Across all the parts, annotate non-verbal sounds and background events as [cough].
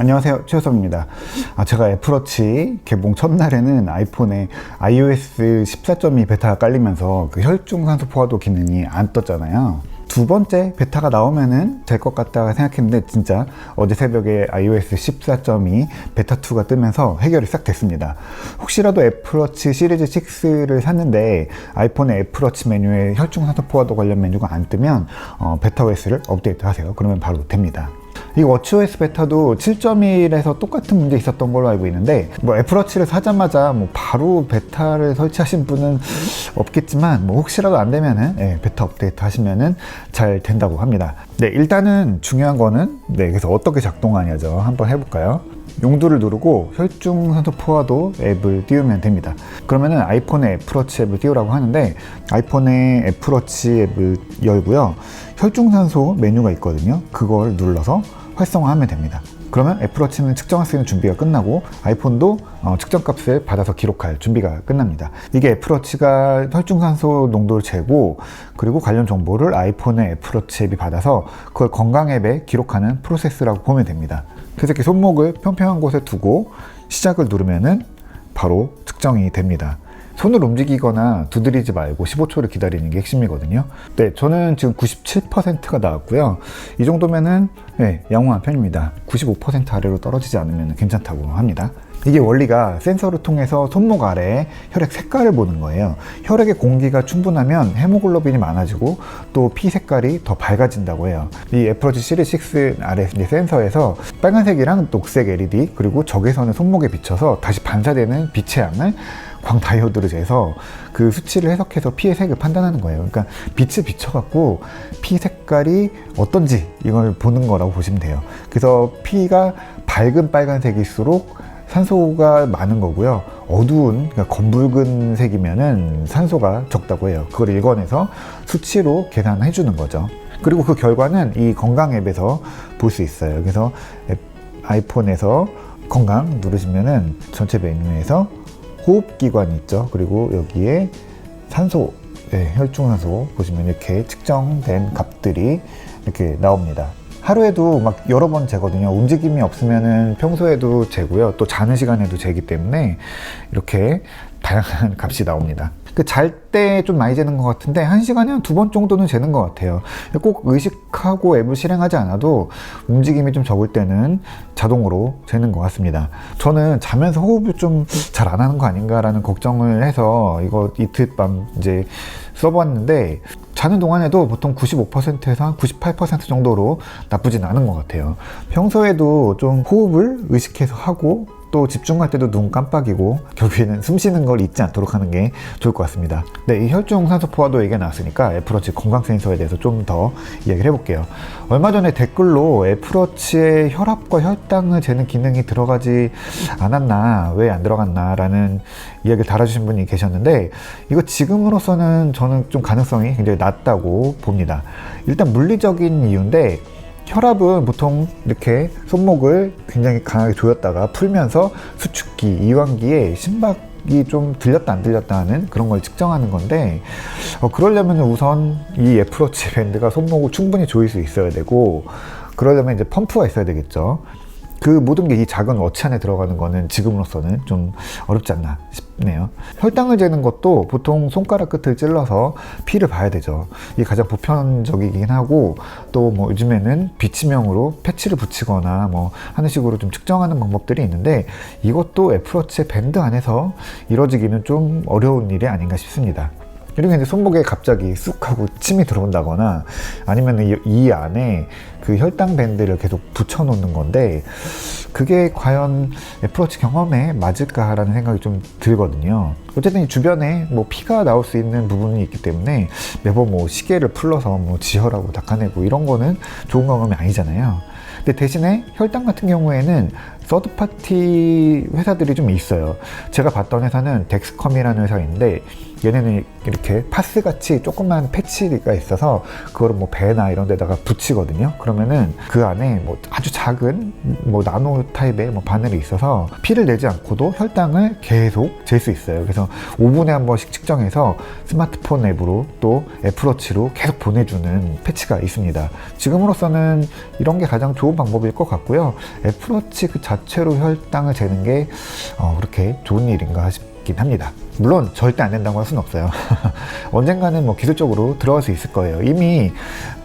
안녕하세요. 최효섭입니다. 아, 제가 애플워치 개봉 첫날에는 아이폰에 iOS 14.2 베타가 깔리면서 그 혈중산소 포화도 기능이 안 떴잖아요. 두 번째 베타가 나오면은 될 것 같다 생각했는데 진짜 어제 새벽에 iOS 14.2 베타2가 뜨면서 해결이 싹 됐습니다. 혹시라도 애플워치 시리즈 6를 샀는데 아이폰의 애플워치 메뉴에 혈중산소 포화도 관련 메뉴가 안 뜨면 어, 베타OS를 업데이트 하세요. 그러면 바로 됩니다 이 워치OS 베타도 7.1에서 똑같은 문제 있었던 걸로 알고 있는데 뭐 애플워치를 사자마자 뭐 바로 베타를 설치하신 분은 없겠지만 뭐 혹시라도 안 되면은 예, 베타 업데이트 하시면은 잘 된다고 합니다. 네 일단은 중요한 거는 네 그래서 어떻게 작동하냐죠. 한번 해볼까요? 용도를 누르고 혈중산소 포화도 앱을 띄우면 됩니다. 그러면은 아이폰에 애플워치 앱을 띄우라고 하는데 아이폰에 애플워치 앱을 열고요. 혈중산소 메뉴가 있거든요. 그걸 눌러서 활성화하면 됩니다. 그러면 애플워치는 측정할 수 있는 준비가 끝나고 아이폰도 어, 측정값을 받아서 기록할 준비가 끝납니다. 이게 애플워치가 혈중산소 농도를 재고 그리고 관련 정보를 아이폰의 애플워치 앱이 받아서 그걸 건강 앱에 기록하는 프로세스라고 보면 됩니다. 그래서 이렇게 손목을 평평한 곳에 두고 시작을 누르면은 바로 측정이 됩니다. 손을 움직이거나 두드리지 말고 15초를 기다리는 게 핵심이거든요. 네, 저는 지금 97%가 나왔고요. 이 정도면은 네, 양호한 편입니다. 95% 아래로 떨어지지 않으면 괜찮다고 합니다. 이게 원리가 센서를 통해서 손목 아래에 혈액 색깔을 보는 거예요. 혈액의 공기가 충분하면 헤모글로빈이 많아지고 또 피 색깔이 더 밝아진다고 해요. 이 애플워치 시리즈 6 아래 센서에서 빨간색이랑 녹색 LED 그리고 적외선을 손목에 비춰서 다시 반사되는 빛의 양을 광 다이오드를 재서 그 수치를 해석해서 피의 색을 판단하는 거예요. 그러니까 빛을 비춰갖고 피 색깔이 어떤지 이걸 보는 거라고 보시면 돼요. 그래서 피가 밝은 빨간색일수록 산소가 많은 거고요. 어두운 그러니까 검붉은 색이면은 산소가 적다고 해요. 그걸 읽어내서 수치로 계산해 주는 거죠. 그리고 그 결과는 이 건강 앱에서 볼 수 있어요. 그래서 앱, 아이폰에서 건강 누르시면은 전체 메뉴에서 호흡기관이 있죠. 그리고 여기에 산소, 네, 혈중산소 보시면 이렇게 측정된 값들이 이렇게 나옵니다. 하루에도 막 여러 번 재거든요. 움직임이 없으면은 평소에도 재고요. 또 자는 시간에도 재기 때문에 이렇게 [laughs] 다양한 값이 나옵니다. 그 잘 때 좀 많이 재는 것 같은데 한 시간에 한 두 번 정도는 재는 것 같아요. 꼭 의식하고 앱을 실행하지 않아도 움직임이 좀 적을 때는 자동으로 재는 것 같습니다. 저는 자면서 호흡을 좀 잘 안 하는 거 아닌가라는 걱정을 해서 이거 이틀 밤 이제 써봤는데 자는 동안에도 보통 95%에서 한98% 정도로 나쁘진 않은 것 같아요. 평소에도 좀 호흡을 의식해서 하고 또 집중할 때도 눈 깜빡이고 결국에는 숨 쉬는 걸 잊지 않도록 하는 게 좋을 것 같습니다. 네, 이 혈중 산소 포화도 얘기가 나왔으니까 애플워치 건강 센서에 대해서 좀 더 이야기를 해볼게요. 얼마 전에 댓글로 애플워치에 혈압과 혈당을 재는 기능이 들어가지 않았나, 왜 안 들어갔나라는 이야기를 달아주신 분이 계셨는데 이거 지금으로서는 저는 좀 가능성이 굉장히 낮다고 봅니다. 일단 물리적인 이유인데 혈압은 보통 이렇게 손목을 굉장히 강하게 조였다가 풀면서 수축기, 이완기에 심박이 좀 들렸다 안 들렸다 하는 그런 걸 측정하는 건데 어, 그러려면 우선 이 애플워치 밴드가 손목을 충분히 조일 수 있어야 되고 그러려면 이제 펌프가 있어야 되겠죠. 그 모든 게 이 작은 워치 안에 들어가는 거는 지금으로서는 좀 어렵지 않나 싶네요. 혈당을 재는 것도 보통 손가락 끝을 찔러서 피를 봐야 되죠. 이게 가장 보편적이긴 하고 또 뭐 요즘에는 비치명으로 패치를 붙이거나 뭐 하는 식으로 좀 측정하는 방법들이 있는데 이것도 애플워치의 밴드 안에서 이루어지기는 좀 어려운 일이 아닌가 싶습니다. 그리고 이제 손목에 갑자기 쑥 하고 침이 들어온다거나 아니면 이, 이 안에 그 혈당 밴드를 계속 붙여 놓는 건데 그게 과연 애플워치 경험에 맞을까라는 생각이 좀 들거든요. 어쨌든 이 주변에 뭐 피가 나올 수 있는 부분이 있기 때문에 매번 뭐 시계를 풀러서 뭐 지혈하고 닦아내고 이런 거는 좋은 경험이 아니잖아요. 근데 대신에 혈당 같은 경우에는 서드파티 회사들이 좀 있어요. 제가 봤던 회사는 덱스컴이라는 회사인데 얘네는 이렇게 파스 같이 조그만 패치가 있어서 그거를 뭐 배나 이런 데다가 붙이거든요. 그러면은 그 안에 뭐 아주 작은 뭐 나노 타입의 뭐 바늘이 있어서 피를 내지 않고도 혈당을 계속 잴 수 있어요. 그래서 5분에 한 번씩 측정해서 스마트폰 앱으로 또 애플워치로 계속 보내주는 패치가 있습니다. 지금으로서는 이런 게 가장 좋은 방법일 것 같고요. 애플워치 그 자체로 혈당을 재는 게 어, 그렇게 좋은 일인가 싶 긴 합니다. 물론 절대 안 된다고 할 수는 없어요. [laughs] 언젠가는 뭐 기술적으로 들어갈 수 있을 거예요. 이미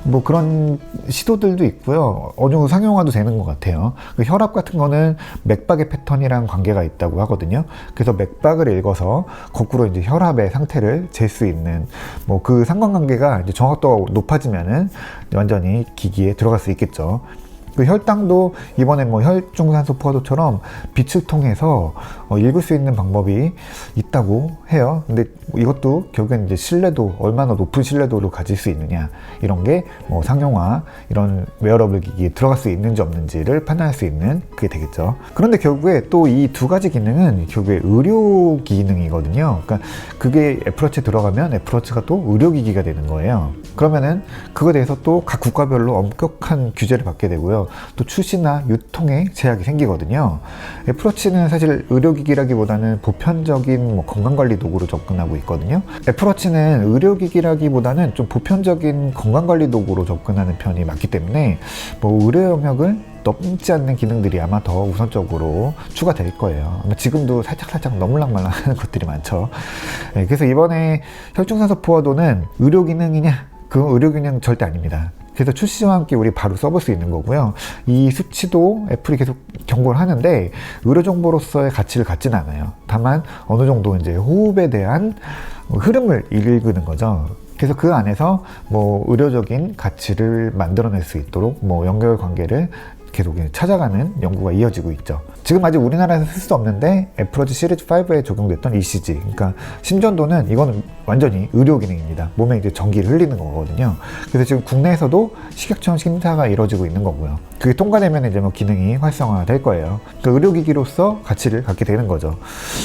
뭐 그런 시도들도 있고요. 어느 정도 상용화도 되는 것 같아요. 그 혈압 같은 거는 맥박의 패턴이랑 관계가 있다고 하거든요. 그래서 맥박을 읽어서 거꾸로 이제 혈압의 상태를 잴 수 있는 뭐 그 상관관계가 이제 정확도가 높아지면은 완전히 기기에 들어갈 수 있겠죠. 그 혈당도 이번에 뭐 혈중산소 포화도처럼 빛을 통해서 어, 읽을 수 있는 방법이 있다고 해요. 근데 뭐 이것도 결국엔 이제 신뢰도 얼마나 높은 신뢰도를 가질 수 있느냐 이런 게 뭐 상용화 이런 웨어러블 기기에 들어갈 수 있는지 없는지를 판단할 수 있는 그게 되겠죠. 그런데 결국에 또 이 두 가지 기능은 결국에 의료 기능이거든요. 그러니까 그게 애플워치에 들어가면 애플워치가 또 의료기기가 되는 거예요. 그러면은 그거에 대해서 또 각 국가별로 엄격한 규제를 받게 되고요. 또 출시나 유통에 제약이 생기거든요. 애플워치는 사실 의료기기라기보다는 보편적인 뭐 건강관리 도구로 접근하고 있거든요. 애플워치는 의료기기라기보다는 좀 보편적인 건강관리 도구로 접근하는 편이 맞기 때문에 뭐 의료 영역을 넘지 않는 기능들이 아마 더 우선적으로 추가될 거예요. 아마 지금도 살짝살짝 너물랑말랑 하는 [laughs] 것들이 많죠. 네, 그래서 이번에 혈중산소 포화도는 의료 기능이냐? 그 의료 기능 절대 아닙니다. 그래서 출시와 함께 우리 바로 써볼 수 있는 거고요. 이 수치도 애플이 계속 경고를 하는데 의료 정보로서의 가치를 갖지는 않아요. 다만 어느 정도 이제 호흡에 대한 흐름을 읽는 거죠. 그래서 그 안에서 뭐 의료적인 가치를 만들어낼 수 있도록 뭐 연결 관계를 계속 찾아가는 연구가 이어지고 있죠. 지금 아직 우리나라에서 쓸 수 없는데 애플워치 시리즈 5에 적용됐던 ECG, 그러니까 심전도는 이거는 완전히 의료 기능입니다. 몸에 이제 전기를 흘리는 거거든요. 그래서 지금 국내에서도 식약청 심사가 이루어지고 있는 거고요. 그게 통과되면 이제 뭐 기능이 활성화될 거예요. 그러니까 의료기기로서 가치를 갖게 되는 거죠.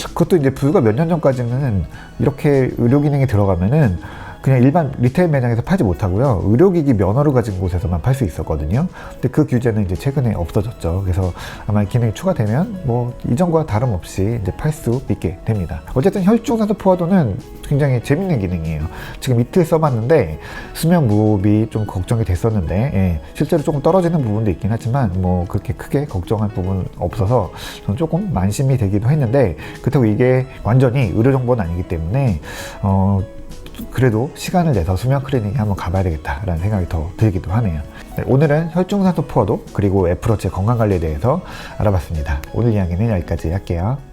그것도 이제 불과 몇 년 전까지는 이렇게 의료 기능이 들어가면은 그냥 일반 리테일 매장에서 팔지 못하고요. 의료기기 면허를 가진 곳에서만 팔 수 있었거든요. 근데 그 규제는 이제 최근에 없어졌죠. 그래서 아마 기능이 추가되면 뭐 이전과 다름없이 이제 팔 수 있게 됩니다. 어쨌든 혈중산소 포화도는 굉장히 재밌는 기능이에요. 지금 이틀 써봤는데 수면 무호흡이 좀 걱정이 됐었는데 예, 실제로 조금 떨어지는 부분도 있긴 하지만 뭐 그렇게 크게 걱정할 부분 없어서 저는 조금 만심이 되기도 했는데 그렇다고 이게 완전히 의료 정보는 아니기 때문에 어, 그래도 시간을 내서 수면 클리닉에 한번 가봐야 되겠다라는 생각이 더 들기도 하네요. 네, 오늘은 혈중산소 포화도 그리고 애플워치의 건강관리에 대해서 알아봤습니다. 오늘 이야기는 여기까지 할게요.